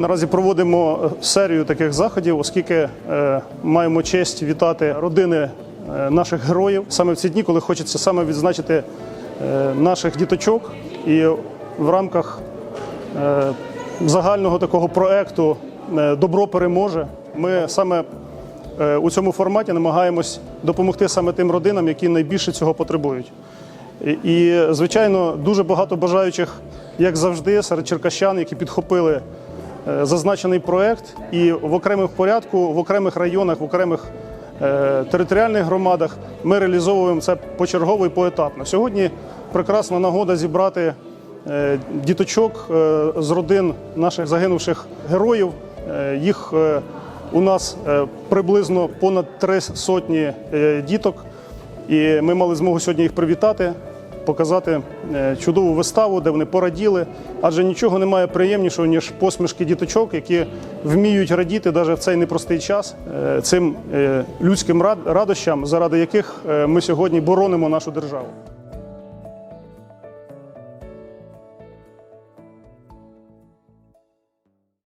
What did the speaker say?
Наразі проводимо серію таких заходів, оскільки е, маємо честь вітати родини е, наших героїв саме в ці дні, коли хочеться саме відзначити е, наших діточок. І в рамках е, загального такого проекту е, Добро переможе. Ми саме е, у цьому форматі намагаємось допомогти саме тим родинам, які найбільше цього потребують. І, звичайно, дуже багато бажаючих, як завжди, серед черкащан, які підхопили е, зазначений проект, і в окремих порядку, в окремих районах, в окремих е, територіальних громадах ми реалізовуємо це почергово і поетапно. Сьогодні прекрасна нагода зібрати е, діточок е, з родин наших загинувших героїв. Е, Їх е, у нас е, приблизно понад три сотні е, діток. І ми мали змогу сьогодні їх привітати, показати е, чудову виставу, де вони пораділи. Адже нічого немає приємнішого, ніж посмішки діточок, які вміють радіти навіть в цей непростий час е, цим е, людським рад- радощам, заради яких ми сьогодні боронимо нашу державу.